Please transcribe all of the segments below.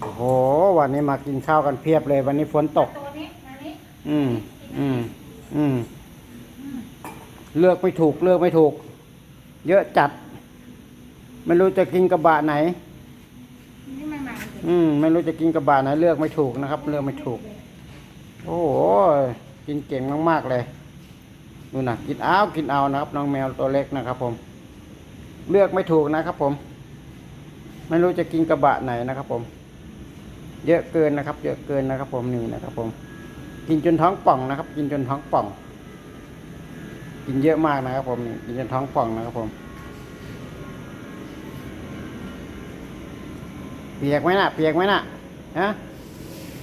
โอ้โห วันนี้มากินข้าวกันเพียบเลย วันนี้ฝนตก ตัวนี้อันนี้อืม อืม อืม เลือกไม่ถูก เลือกไม่ถูก เยอะจัด ไม่รู้จะกินกระบะไหน นี่ใหม่ๆเลยอืม ไม่รู้จะกินกระบะไหน เลือกไม่ถูกนะครับ เลือกไม่ถูก โอ้โห กินเก่งมากๆเลยดูนะกินเอากินเอานะครับ น้องแมวตัวเล็กนะครับ ผม เลือกไม่ถูกนะครับ ผม ไม่รู้จะกินกระบะไหนนะครับ ผม เยอะเกินนะครับ เยอะเกินนะครับ ผมนี่นะครับ ผม กินจนท้องป่องนะครับ กินจนท้องป่อง กินเยอะมากนะครับ ผมนี่กินจนท้องป่องนะครับ ผมเปียกไหมน่ะเปียกไหมน่ะฮะ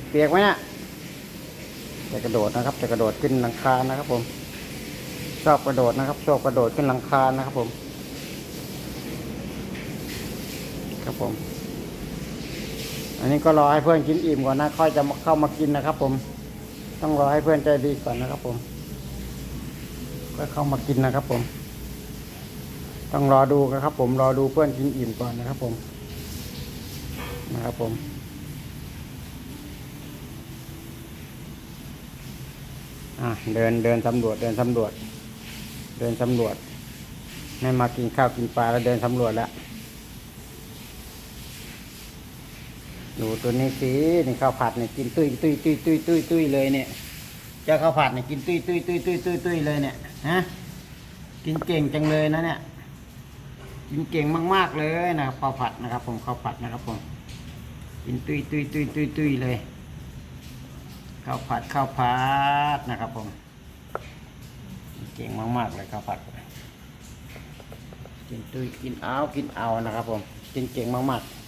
เปียกไหมน่ะจะกระโดดนะครับ จะกระโดดขึ้นหลังคานะครับ ผมชอบกระโดดนะครับชอบกระโดดขึ้นหลังคานะครับ ผม ครับผม อันนี้ก็รอให้เพื่อนกินอิ่มก่อนนะค่อยจะเข้ามากินนะครับผม ต้องรอให้เพื่อนใจดีก่อนนะครับผมก็เข้ามากินนะครับผม ต้องรอดูนะครับ ผมรอดูเพื่อนกินอิ่มก่อนนะครับผม นะครับผมเดินเดินสำรวจเดินสำรวจ เดินสำรวจไม่มากินข้าวกินปลาแล้วเดินสำรวจแล้ว ดูตัวนี้สินี่ข้าวผัดเนี่ยกินตุ้ยตุ้ยตุ้ยตุ้ยตุ้ยตุ้ยเลยเนี่ยเจ้าข้าวผัดเนี่ยกินตุ้ยตุ้ยตุ้ยตุ้ยตุ้ยตุ้ยเลยเนี่ยฮะกินเก่งจังเลยนะเนี่ยกินเก่งมากๆเลยนะครับข้าวผัดนะครับ ผมข้าวผัดนะครับผมกินตุ้ยตุ้ยตุ้ยตุ้ยตุ้ยเลยข้าวผัดข้าวผัดนะครับ ผม เก่งมากๆเลยข้าวผัด กินตุ้ยกินเอากินเอานะครับ ผมกินเก่งมากๆ